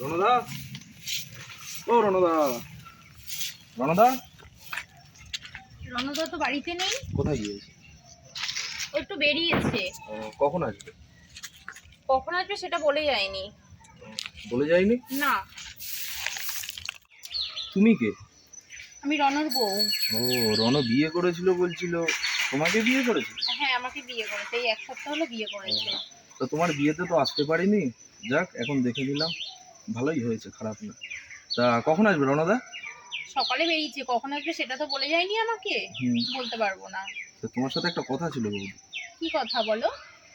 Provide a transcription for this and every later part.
রণদা? ও রণদা। রণদা? রণদা তো বাড়িতে নেই। কোথায় গিয়েছে? ও একটু বেরিয়েছে। কখন আসবে? কখন আসবে সেটা বলে যায়নি। বলে যায়নি? না। তুমি কে? আমি রণর বউ। ও রণ বিয়ে করেছিল বলছিল। তোমাকে বিয়ে করেছে? হ্যাঁ আমাকে বিয়ে করেছে। এই এক সপ্তাহ হলো বিয়ে করেছে। তো তোমার বিয়েতে তো আসতে পারিনি। যাক এখন দেখে নিলাম। ভালোই হয়েছে খারাপ না। তা কখন আসবে রণদা? সকালে বেরিয়েছে কখন আসবে সেটা তো বলে যায়নি আমাকে। বলতে পারব না। তো তোমার সাথে একটা কথা ছিল বৌদি। কি কথা বলো?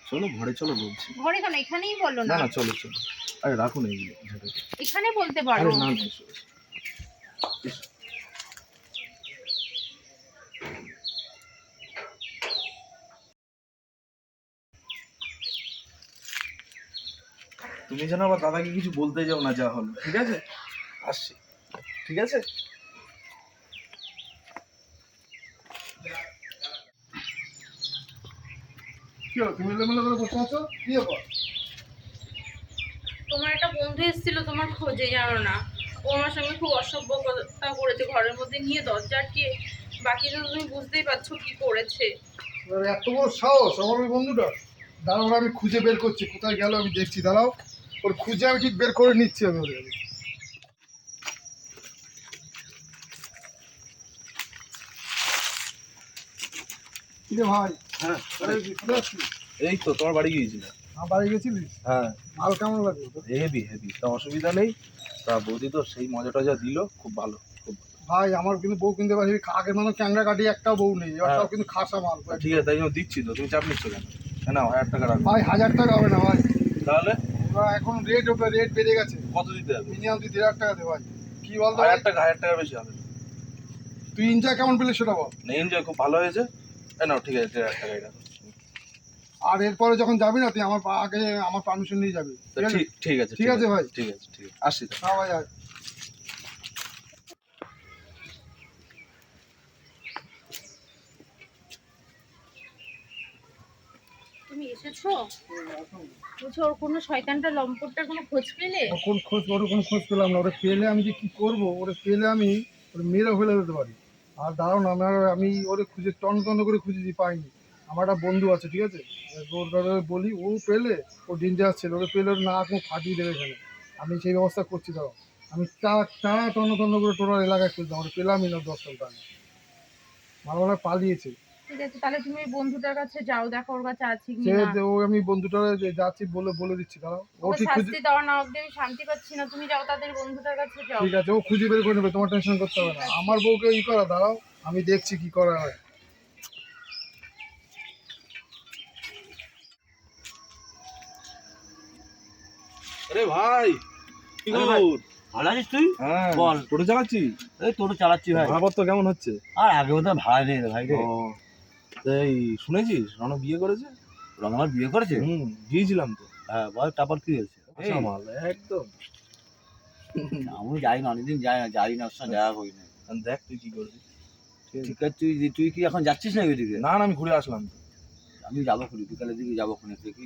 চলো ঘরে চলো বলছি। ঘরে কেন? এখানেই বলো না। না চলো চলো। আরে রাখুন এইগুলো। এখানে বলতে পারো। না না এসো, এসো। এসো। তুমি যেন আবার দাদাকে কিছু বলতে যাও না যা হলো ঠিক আছে? আসছি ঠিক আছে? কি হলো তুমি এলোমেলো করে বসে আছো? কি তোমার একটা বন্ধু এসেছিল তোমার খোঁজে জানো না। ও আমার সঙ্গে খুব অসভ্য কথা করেছে ঘরের মধ্যে নিয়ে দরজা আটকে বাকি তো তুমি বুঝতেই পারছ কি করেছে। এবার এত বড় সাহস আমার ওই বন্ধুটা দাঁড়াও আমি খুঁজে বের করছি কোথায় গেল আমি দেখছি দাঁড়াও। ওর খুঁজে আমি ঠিক বের করে নিচ্ছি আমি ওদের কি ভাই? হ্যাঁ? এই তো তোমার বাড়ি গিয়েছিল। বাড়ি গেছিলিস? হ্যাঁ। মাল কেমন লাগল তোর? হেভি হেভি তা অসুবিধা নেই। তা বৌদি তো সেই মজা টজা দিল খুব ভালো খুব ভালো। ভাই আমার কিন্তু বউ কিনতে পারি আগের মানুষ ক্যাংরা কাটি একটাও বউ নেই। এবার হ্যাঁ। সব কিন্তু খাসা মাল। ঠিক আছে তাই জন্য দিচ্ছি তো। তুমি চাপ নিচ্ছ কেন? কেন হাজার টাকা ভাই হাজার টাকা হবে না ভাই। তাহলে? এখন রেট ওপরে রেট বেড়ে গেছে। কত দিতে হবে? মিনিমাম তুই দেড় হাজার টাকা দে ভাই কি ভাই? হাজার টাকা হাজার টাকা বেশি হবে। তুই ইঞ্চা কেমন পেলে সেটা বল। না এনজয় খুব ভালো হয়েছে। না ঠিক আছে দেড় হাজার এটা। আর এরপরে যখন যাবি না তুই আমার আগে আমার পারমিশন নিয়ে যাবি। ঠিক আছে? ঠিক ঠিক আছে ঠিক আছে ভাই। ঠিক আছে ঠিক আছে। আসছি হ্যাঁ ভাই কোনো কোনো খোঁজ কোন খোঁজ কোনো খোঁজ পেলাম না। পেলে আমি যে ওরা পেলে আমি ফেলে দিতে পারি। আর দাঁড়াও না, আমি ওরে খুঁজে টন টন করে খুঁজেছি, পাইনি। আমার একটা বন্ধু আছে, ঠিক আছে? বলি, ও পেলে? ও ডেঞ্জার ছিল, ওরে পেলে ওর না এখন ফাটিয়ে দেবে এখানে। আমি সেই ব্যবস্থা করছি, দাঁড়াও। আমি টা টানা টন্ন করে টোটাল এলাকায় খুঁজলাম, ওরা পেলামই না দশ টনটা আমি মালা মালা পালিয়েছে। ঠিক আছে তাহলে তুমি ওই বন্ধুটার কাছে যাও দেখো ওর কাছে আছে কি সে না। ও আমি বন্ধুটা যে যাচ্ছি বলে বলে দিচ্ছি দাঁড়াও। ও ঠিক খুঁজে শাস্তি দেওয়া না অব্দি আমি শান্তি পাচ্ছি না তুমি যাও তাদের বন্ধুটার কাছে যাও। ঠিক আছে ও খুঁজে বের করে নেবে তোমার টেনশন করতে হবে না। আমার বউকে ই করা দাঁড়াও আমি দেখছি কি করা হয়। আরে ভাই কি। খবর? ভালো আছিস তুই? হ্যাঁ বল। টোটো চালাচ্ছি এই তোর চালাচ্ছি ভাই। ভাড়াপত্র কেমন হচ্ছে? আর আগে বোধহয় ভাড়া নেই রে ভাই রে। ও এই শুনেছিস? রণ বিয়ে করেছে? রঙামার বিয়ে করেছে? হুম গিয়েছিলাম তো। হ্যাঁ বল তারপর কি হয়েছে? আচ্ছা মাল একদম। আমি যাই না অনেকদিন যাই না যাই না ওর সঙ্গে দেখা করি না দেখ তুই কি করবি। ঠিক আছে? তুই তুই কি এখন যাচ্ছিস না ওইদিকে? না না আমি ঘুরে আসলাম। তো আমি যাব খুলি বিকালের দিকে যাব খুনি দেখি।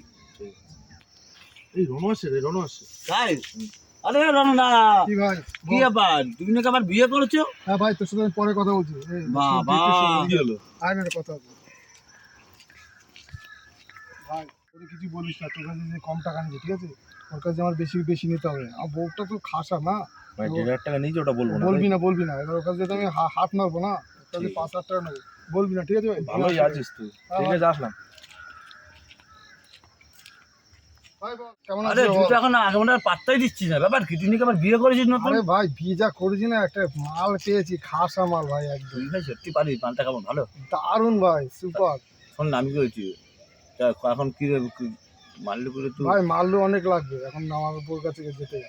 এই আসছে রে আসছে। তাই আরে না কি ভাই? কি ব্যাপার? তুমি নাকি আবার বিয়ে করেছ? হ্যাঁ ভাই তোর সাথে পরে কথা বলছি। বাবা। কি হলো। আয় না কথা। ভাই তোর কিছু বলিস না তোর কাছে যে কম টাকা নিচ্ছে ঠিক আছে? ওর কাছে আমার বেশি বেশি নিতে হবে। আমার বউটা তো খাসা না। ভাই দেড় হাজার টাকা নিয়েছে ওটা বলব না বলবি না বলবি না। এবার ওর কাছে তো আমি হাত মারবো না ওর কাছে পাঁচ হাজার টাকা নেব। বলবি না ঠিক আছে ভাই? ভালোই আছিস তুই। হ্যাঁ, ঠিক আছে আসলাম। ভাই আরে তুই বল? এখন আগে পাত্তাই দিচ্ছিস না। ব্যাপার কি? তুই আবার বিয়ে করেছিস নতুন? আরে ভাই বিয়ে যা করেছি না একটা মাল পেয়েছি খাসা মাল ভাই একদম। ভাই সত্যি পারিস মালটা কেমন? ভালো? দারুণ ভাই সুপার। শোন না আমি কি হয়েছি তা এখন কি রে, কি- মারলি করে তুই ভাই মারলেও অনেক লাগবে। এখন আমার বউর কাছে যেতে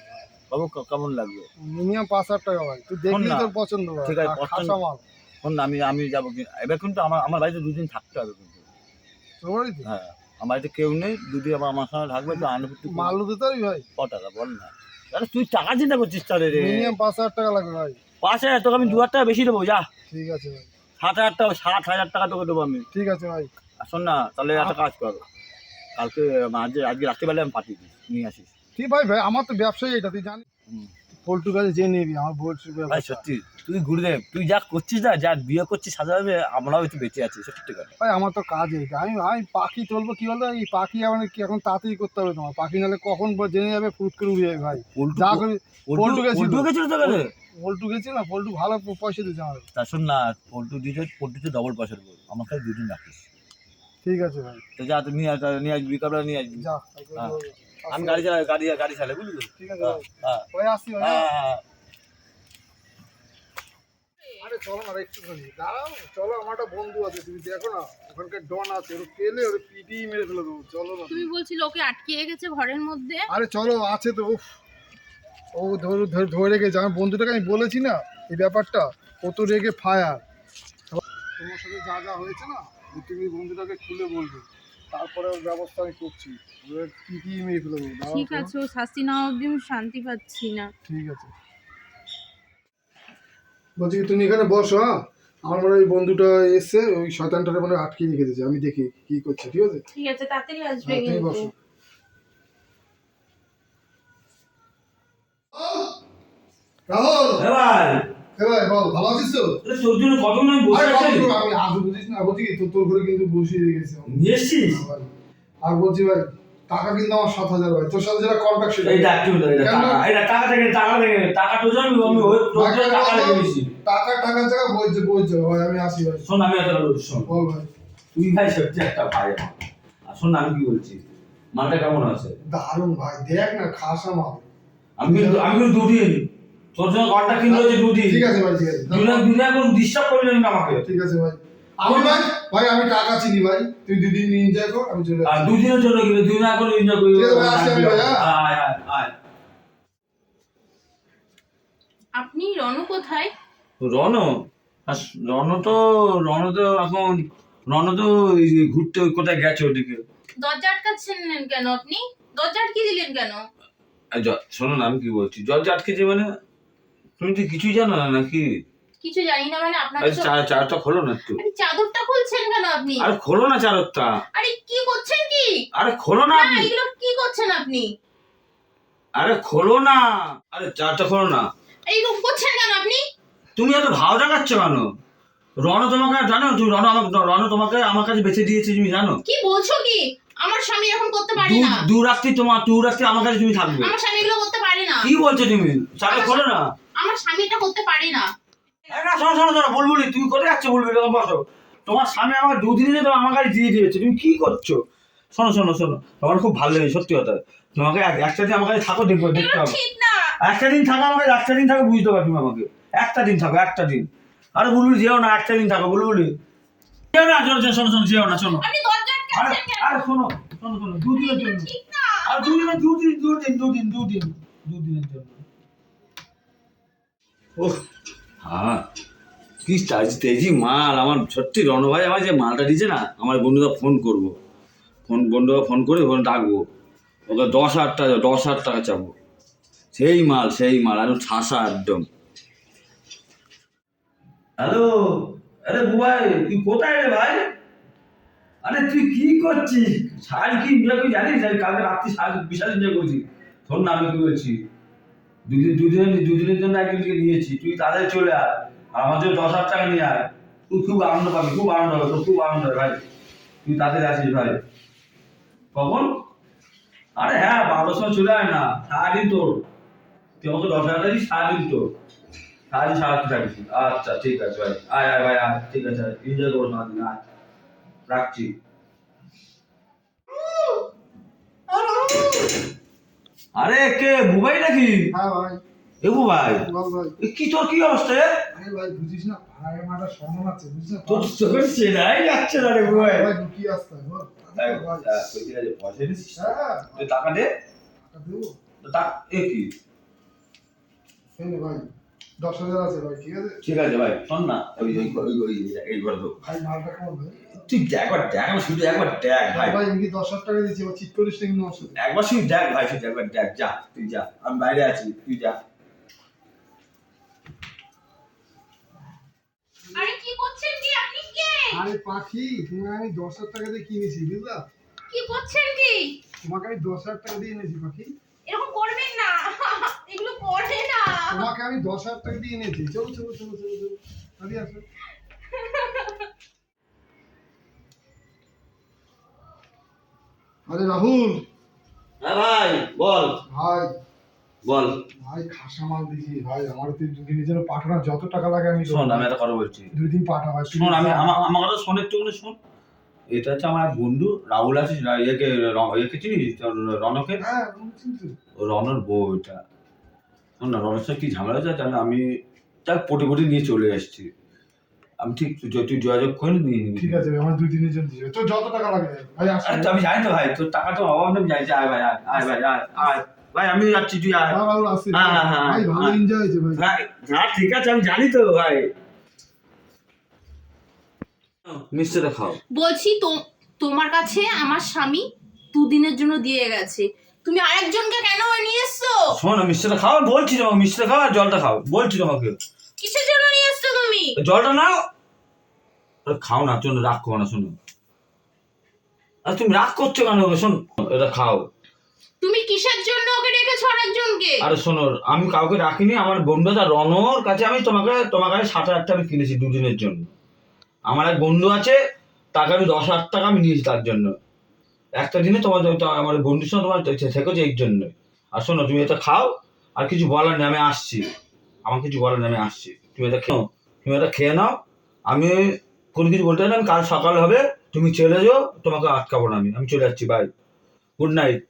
কেমন কেমন লাগবে? মিনিমাম পাঁচ হাজার টাকা ভাই। তুই দেখলি তোর পছন্দ ঠিক আছে, পছন্দ- মাল। শোন না আমি আমি যাব এবার কিন্তু আমার আমার বাড়িতে দুদিন থাকতে হবে কিন্তু। তোর বাড়িতে? হ্যাঁ আমার বাড়িতে কেউ নেই। দুদিন আবার আমার সঙ্গে থাকবে তো আনুভূতি মালও দিতে পারবি ভাই। ক টাকা? বল না। আরে তুই টাকা চিন্তা করছিস তাহলে রে। মিনিমাম পাঁচ হাজার টাকা লাগবে ভাই। পাঁচ হাজার তোকে আমি দু হাজার টাকা বেশি দেবো যা। ঠিক আছে ভাই। সাত হাজার টাকা সাত হাজার টাকা তোকে দেবো আমি। ঠিক আছে ভাই। শোন না তাহলে একটা কাজ কর। কালকে আজকে আজকে রাত্রিবেলায় আমি পাঠিয়ে দিই নিয়ে আসিস। ঠিক ভাই ভাই আমার তো ব্যবসায়ী এটা তুই জানিস? হুম। পল্টু কাছে যে নিবি আমার বলছি ভাই সত্যি তুই গুরুদেব তুই যা করছিস না যা বিয়ে করছিস সাধারণভাবে আমরাও একটু বেঁচে আছি সত্যি কথা। ভাই আমার তো কাজ এইটা। আমি আমি পাখি তুলবো কি বলতো এই পাখি আমার কি এখন তাড়াতাড়ি করতে হবে তোমার? পাখি নাহলে কখন জেনে যাবে ফুট করে উড়ে যাবে ভাই। পল্টু যা করে পল্টু গেছিল। পল্টু গেছিল তো গেলে পল্টু গেছি না পল্টু ভালো পয়সা দিচ্ছে আমার তা শোন না পল্টু দিতে পল্টুতে ডবল পয়সা দেবো। আমার কাছে দুদিন রাখিস। ঠিক আছে ভাই। তো যা তুই নিয়ে আস নিয়ে আসবি নিয়ে আসবি। যা হ্যাঁ। আমি গাড়ি চালাই গাড়ি গাড়ি চালাই বুঝলি ঠিক আছে হ্যাঁ হ্যাঁ। ওই আসছি হ্যাঁ, হ্যাঁ। আরে চলো না একটুখানি দাঁড়াও চলো আমার একটা বন্ধু আছে তুমি দেখো না ওখানকার ডন আছে ওর পেলে ওর পিটি মেরে ফেলে দেবো চলো না। তুমি বলছিলে ওকে আটকিয়ে গেছে ঘরের মধ্যে? আরে চলো আছে তো উফ। ও ধরে ধরে ধরে রেখেছে আমার বন্ধুটাকে আমি বলেছি না এই ব্যাপারটা ও তো রেগে ফায়ার। তোমার সাথে যা যা হয়েছে না বন্ধুটাকে খুলে বলবে। তারপরে ওর ব্যবস্থা আমি করছি। দেবো ঠিক আছে ও শাস্তি না আমি শান্তি পাচ্ছি না। ঠিক আছে। বলছি কি তুমি এখানে বসো হ্যাঁ? আমার মনে হয় ওই বন্ধুটা এসছে ওই শয়তানটারে মনে হয় আটকে রেখে দিয়েছে। আমি দেখি কি করছে ঠিক আছে? ঠিক আছে তাড়াতাড়ি আসবে হ্যাঁ, তুমি বসো। রাহুল! এ ভাই। ভালো আছিস তো? তোর কত আমি বসে আছি আমি আজ বুঝিস না বলছি তোর তোর ঘরে কিন্তু বসিয়ে এসছিস। আর বলছি ভাই টাকা কিন্তু আমার সাত হাজার ভাই। তোর সাথে যেটা সেটা। এটা টাকা এটা টাকা থেকে টাকা থেকে টাকা তো জানি আমি ওই টাকা বল, টাকা টাকা জায়গা ভাই আমি আসি ভাই। শোন আমি একটা বলছি শোন। বল ভাই। তুই ভাই সত্যি একটা ভাই আর শোন না আমি কি বলছি? মালটা কেমন আছে? দারুণ ভাই দেখ না খাসা মাল আমি আমি দুদিন তোর জন্য দুদিন। ঠিক আছে ভাই ঠিক আছে। ডিস্টার্ব না আমাকে? ঠিক আছে ভাই। আমি ভাই ভাই আমি টাকা চিনি ভাই। তুই দুদিন এনজয় কর আমি চলে আর আসছি। দুদিনের জন্য কিন্তু দুদিন এখন এনজয় করবি ঠিক আছে ভাই, আসি আমি ভাই? আয় আয় আয়। আপনি রনু কোথায়? রণ আর রণ তো রণ তো এখন রণ তো ঘুরতে কোথায় গেছে ওদিকে? দরজা আটকাচ্ছেন কেন আপনি? দরজা আটকে দিলেন কেন? জ- শোনো না আমি কি বলছি? জল আটকেছে মানে তুমি তো কিছুই জানো না নাকি? কিছু জানি না মানে আপনাকে আরে তো- চা- চারটা খোলো না একটু। চাদরটা খুলছেন কেন আপনি? আরে খোলো না চারটা আরে কি করছেন কি? আরে খোলো না আপনি। এগুলো কি করছেন আপনি? আরে খোলো না। আরে চারটা খোলো না। এইরকম করছেন কেন আপনি? তুমি এত ভাও দেখাচ্ছ কেন? রণ তোমাকে জানো তুমি রণ আমাকে রণ তোমাকে আমার কাছে বেঁচে দিয়েছে তুমি জানো? কি বলছো কি? আমার স্বামী এখন করতে পারে না। দু রাত্রি তোমার দু রাত্রি আমার কাছে তুমি থাকবে। আমার স্বামী এগুলো করতে পারে না। কি বলছো তুমি? চারটা খোলো না। আমার স্বামী এটা করতে পারে না। না শোনো শোনো শোনো বুলবুলি তুমি কোথায় যাচ্ছ বুলবুলি? তখন বসো। তোমার স্বামী আমাকে দুদিনে তো আমার কাছে দিয়ে দিয়েছে তুমি কি করছ? শোনো শোনো শোনো তোমার খুব ভালো লেগেছে সত্যি কথা। তোমাকে একটা দিন আমার কাছে থাকো দেখব দেখতে হবে। একটা দিন থাকো আমাকে একটা দিন থাকো বুঝতে পারো তুমি আমাকে। একটা দিন থাকো একটা দিন। আরে বুলবুলি যেও না একটা দিন থাকো বুলবুলি। যেও না শোনো শোনো, শোনো শোনো যেও না শোনো। আরে আরে শোনো শোনো শোনো দুদিনের জন্য। আর দুদিনে দুদিন দুদিন দুদিন দুদিন দুদিনের জন্য। ওহ। হ্যাঁ। কি তাজ তেজি মাল আমার সত্যি রণ ভাই আমার যে মালটা দিয়েছে না আমার বন্ধুরা ফোন করব। ফোন বন্ধুরা ফোন করে ওখানে ডাকবো। ওকে দশ হাজার টাকা দশ হাজার টাকা চাবো। সেই মাল সেই মাল একদম ঠাসা একদম। হ্যালো? আরে বুবাই তুই কোথায় রে ভাই? আরে তুই কি করছিস? সাজ কি করি জানিস? কালকে রাত্রি সাজ বিশাল এনজয় করছি। শোন না আমি কি বলছি দুদিন, দুদিনের দুদিনের জন্য একদিনকে নিয়েছি, তুই তাদের চলে আয়। আর আমার জন্য দশ হাজার টাকা নিয়ে আয়। তুই খুব আনন্দ পাবি, খুব আনন্দ হবে, তোর খুব আনন্দ হবে ভাই। তুই তাদের আসিস ভাই। কখন? আরে হ্যাঁ বারোটার সময় চলে আয় না, সারাদিন তোর। তুই আমাকে দশ হাজার টাকা সারাদিন তোর। সারাদিন সারাদিন থাকিস। আচ্ছা ঠিক আছে ভাই। আয় আয় ভাই, আয়। ঠিক আছে এনজয় করো সারাদিন, আয়। রাখছি। আরে কে বুবাই নাকি? হ্যাঁ ভাই। এ বুবাই। কি তোর কি অবস্থা রে? আরে ভাই বুঝিস না ভাড়ায় মাটা সম্মান আছে বুঝিস না তোর চোখের চেনাই যাচ্ছে না রে বুবাই। ভাই লুকিয়ে আসতে হয় বল পয়সা দিছিস? হ্যাঁ টাকা দে। টাকা দেবো। টাকা এ কি? ভাই। দশ হাজার আছে ভাই ঠিক আছে? ঠিক আছে ভাই শোন না ওই ওই ওই ওই এই ঘরে তো ভাই মালটা কেমন ভাই? তুই একবার দেখ আমার শুধু একবার দেখ ভাই। ভাই এমনি দশ হাজার টাকা দিচ্ছি চিট করিস না কিন্তু একবার শুধু দেখ ভাই শুধু একবার দেখ যা তুই যা আমি বাইরে আছি তুই যা। আরে কি করছেন কি আপনি কে? আরে পাখি তোমাকে আমি দশ হাজার টাকা দিয়ে কিনেছি বুঝলা? কি করছেন কি? তোমাকে আমি দশ হাজার টাকা দিয়ে এনেছি পাখি। এরকম করবেন না এগুলো তোমাকে আমি দশ হাজার টাকা দিয়ে এনেছি। চলো চলো চলো চলো চলো। তাড়াতাড়ি আসো। আরে রাহুল। হ্যাঁ ভাই বল। ভাই। বল। ভাই খাসা মাল দিছি ভাই আমার তুই দুদিনের জন্য পাঠানো যত টাকা লাগে আমি। শোন আমি একটা কথা বলছি। দুই দিন পাঠা ভাই শোন আমি আমার কথা শোন একটু শোন। এটা হচ্ছে আমার এক বন্ধু রাহুল আছে রা- ইয়েকে ইয়েকে চিনিস? রনকে হ্যাঁ রনর বউ এটা। না সাথে কি ঝামেলা হয়েছে জানো আমি তার পটি পটি নিয়ে চলে এসেছি আমি ঠিক তুই তুই যোগাযোগ করে নিয়ে নিবি। ঠিক আছে আমার দুই দিনের জন্য তো যত টাকা লাগে ভাই আমি জানি তো ভাই তোর টাকা তো অভাব নেই যাই আয় ভাই আয় আয় ভাই আয় আয়। ভাই আমি যাচ্ছি তুই আয়। হ্যাঁ ভালো আসছে হ্যাঁ, হ্যাঁ, হ্যাঁ, ভাই ভালো হ্যাঁ। এনজয় হয়েছে ভাই। ভাই হ্যাঁ ঠিক আছে আমি জানি তো ভাই। মিষ্টিটা খাও। বলছি তো তোমার কাছে আমার স্বামী দুদিনের জন্য দিয়ে গেছে। তুমি আরেকজনকে কেন নিয়ে এসছো? শোন মিষ্টিটা খাও বলছি তোমাকে মিষ্টিটা খাও আর জলটা খাও বলছি তোমাকে। কিসের জন্য নিয়ে এসছো তুমি? জলটা নাও। আরে খাও না শোনো রাগ করো না শোনো। আর তুমি রাগ করছ কেন শোন। এটা খাও। তুমি কিসের জন্য ওকে রেখেছো আরেকজনকে? আরে শোনো আমি কাউকে রাখিনি আমার বন্ধু তার রনর কাছে আমি তোমাকে তোমার কাছে ষাট হাজার টাকা আমি কিনেছি দুদিনের জন্য। আমার এক বন্ধু আছে তাকে আমি দশ হাজার টাকা আমি নিয়েছি তার জন্য। একটা দিনে তোমার আমার বন্ধুর সঙ্গে তোমার থেকেছে এর জন্য। আর শোনো, তুমি এটা খাও, আর কিছু বলার নেই, আমি আসছি। আমার কিছু বলার নেই, আমি আসছি। তুমি এটা খেও তুমি এটা খেয়ে নাও। আমি কোনো কিছু বলতে না, কাল সকাল হবে, তুমি চলে যাও, তোমাকে আটকাবো না আমি। আমি চলে যাচ্ছি বাই গুড নাইট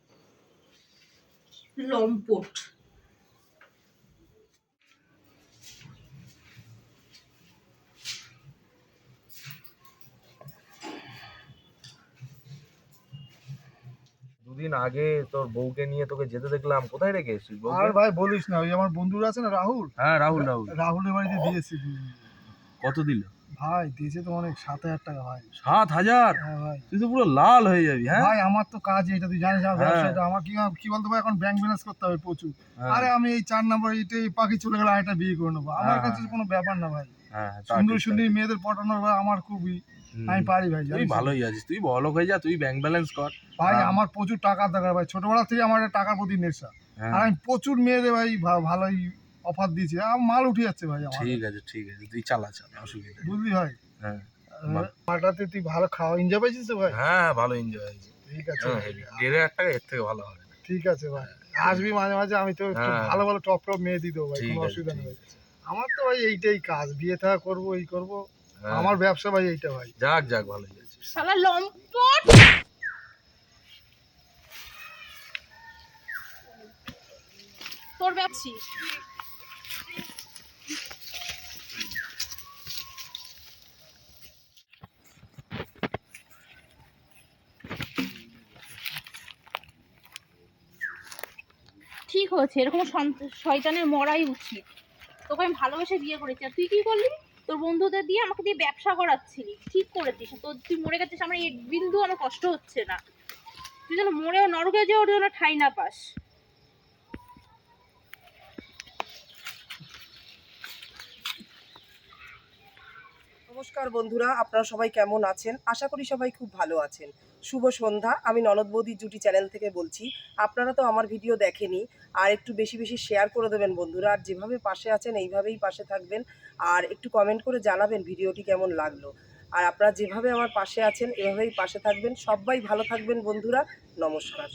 লম্পট। দুদিন আগে তোর বউকে নিয়ে তোকে যেতে দেখলাম। কোথায় রেখে এসেছিস আর ভাই বলিস না ওই আমার বন্ধুরা আছে না রাহুল? হ্যাঁ রাহুল রাহুল। রাহুলের বাড়িতে দিয়েছি। কত দিল? ভাই দিয়েছে তো অনেক সাত হাজার টাকা ভাই। সাত হাজার? হ্যাঁ তুই তো পুরো লাল হয়ে যাবি হ্যাঁ? ভাই আমার তো কাজ এটা তুই জানিস আমার হ্যাঁ। ব্যবসাটা আমার কি কি বলতো ভাই এখন ব্যাংক ব্যালেন্স করতে হবে প্রচুর। হ্যাঁ, আরে আমি এই চার নম্বর এইটা এই পাখি চলে গেলে আরেকটা বিয়ে করে নেব। আমার কাছে। কোনো ব্যাপার না ভাই। হ্যাঁ, সুন্দর সুন্দর মেয়েদের পটানোর আমার খুবই। আমি পারি ভাই তুই ভালোই আছিস তুই বড়লোক হয়ে যা তুই ব্যাংক ব্যালেন্স কর। ভাই হ্যাঁ। আমার প্রচুর টাকার দরকার ভাই ছোটবেলা থেকে আমার টাকার প্রতি নেশা। হ্যাঁ, আর আমি প্রচুর মেয়েদের ভাই ভালোই অফার দিয়েছি। আমার মাল উঠে যাচ্ছে ভাই আমার। ঠিক আছে ঠিক আছে তুই চালা চালা অসুবিধা। বুঝলি ভাই? হ্যাঁ। আহ, মালটাতে তুই ভালো খাওয়া এনজয় পাইছিস তো ভাই? হ্যাঁ ভালো এনজয় হয়েছে। ঠিক আছে হ্যাঁ। দেড় হাজার টাকা এর থেকে ভালো হবে। ঠিক আছে ভাই। আসবি মাঝে মাঝে আমি তো একটু হ্যাঁ। ভালো ভালো টপ টপ মেয়ে দিয়ে দেবো ভাই কোনো অসুবিধা নেই। আমার তো ভাই এইটাই কাজ বিয়ে থাকা করব এই করব। হ্যাঁ, আমার ব্যবসা ভাই এইটা ভাই। যাক যাক ভালোই আছিস শালা লম্পট! তোর ব্যবসি। ঠিক হয়েছে এরকম শয়তানের মরাই উচিত। তোকে আমি ভালোবেসে বিয়ে করেছি। আর তুই কি করলি? তোর বন্ধুদের দিয়ে আমাকে দিয়ে ব্যবসা করাচ্ছিলি। ঠিক করেছিস। তোর তুই মরে গেছিস, আমার এক বিন্দু আমার কষ্ট হচ্ছে না। তুই যেন মরেও নরকে যে ওর জন্য ঠাই না পাস। নমস্কার বন্ধুরা, আপনারা সবাই কেমন আছেন? আশা করি সবাই খুব ভালো আছেন। শুভ সন্ধ্যা, আমি ননদ বৌদি জুটি চ্যানেল থেকে বলছি। আপনারা তো আমার ভিডিও দেখেনি, আর একটু বেশি বেশি শেয়ার করে দেবেন বন্ধুরা। আর যেভাবে পাশে আছেন, এইভাবেই পাশে থাকবেন। আর একটু কমেন্ট করে জানাবেন ভিডিওটি কেমন লাগল। আর আপনারা যেভাবে আমার পাশে আছেন, এভাবেই পাশে থাকবেন। সবাই ভালো থাকবেন বন্ধুরা। নমস্কার।